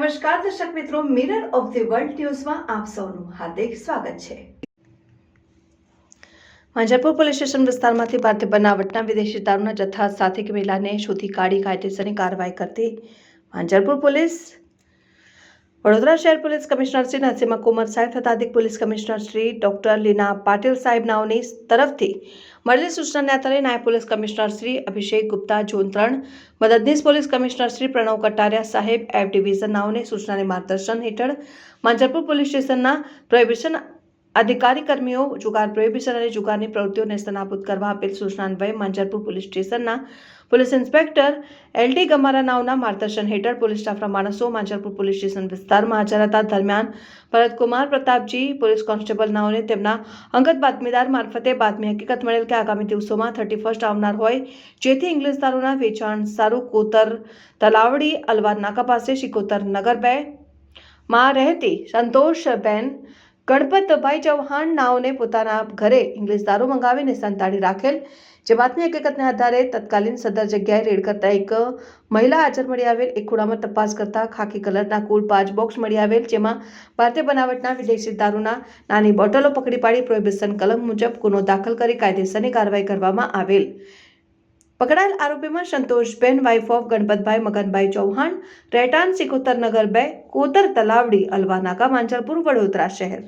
નમસ્કાર, દર્શક મિત્રો મિરર ઓફ ધી વર્લ્ડ ન્યૂઝમાં આપ સૌનું હાર્દિક સ્વાગત છે. માંજાપુર પોલીસ સ્ટેશન વિસ્તારમાંથી ભારતીય બનાવટના વિદેશી દારૂના જથ્થા સાથે એક મહિલાને શોધી કાઢી કાયદેસરની કાર્યવાહી કરતી માંજરપુર પોલીસ વડોદરા શહેર પોલીસ કમિશનર શ્રી નરસિંહ કુમાર સાહેબ તથા અધિક police commissioner Shri doctor Leena Patil સાહેબ નાઓની તરફથી મળેલી સૂચનાને આધારે નાયબ police commissioner Shri Abhishek Gupta zone ત્રણ, મદદનીશ પોલીસ કમિશનર શ્રી પ્રણવ કટારિયા સાહેબ, એફ ડિવિઝન નાઓને સૂચનાને માર્ગદર્શન હેઠળ માંજરપુર પોલીસ સ્ટેશનના પ્રોહિબિશન અધિકારી કર્મીઓ જુગાર પ્રોહિબિશન અને જુગારની પ્રવૃત્તિઓને સ્તનાબૂદ કરવા આપેલ સૂચના અન્વયે માંજરપુર પોલીસ સ્ટેશનના police inspector L T Gamara નાવના માર્ગદર્શન હેઠળ પોલીસ સ્ટાફના માણસો માંજરપુર પોલીસ સ્ટેશન વિસ્તારમાં હાજર હતા. દરમિયાન ભરતકુમાર પ્રતાપજી પોલીસ કોન્સ્ટેબલ નાઓને તેમના અંગત બાતમીદાર મારફતે બાતમી હકીકત મળેલ કે આગામી દિવસોમાં થર્ટી ફર્સ્ટ આવનાર હોય, જેથી ઇંગ્લિશ દારૂના વેચાણ સારું કોતર તલાવડી અલવાર નાકા પાસે શિકોતર નગર બે માં રહેતી સંતોષબેન ગણપતભાઈ ચૌહાણ નાઓને પોતાના ઘરે ઇંગ્લિશ દારૂ મંગાવીને સંતાડી રાખેલ. જે બાતમી હકીકતને આધારે તત્કાલીન સદર જગ્યાએ રેડ કરતા એક મહિલા હાજર મળી આવેલ. એક ખૂણામાં તપાસ કરતા ખાકી કલરના કુલ પાંચ બોક્સ મળી આવેલ, જેમાં ભારતીય બનાવટના વિદેશી દારૂના નાની બોટલો પકડી પાડી પ્રોહિબિશન કલમ મુજબ ગુનો દાખલ કરી કાયદેસરની કાર્યવાહી કરવામાં આવેલ. પકડાયેલ આરોપીમાં સંતોષબેન વાઇફ ઓફ ગણપતભાઈ મગનભાઈ ચૌહાણ, રહેઠાણ સિકોતર નગર બે, કોતર તલાવડી, અલવા નાકા માંજલપુર, વડોદરા શહેર.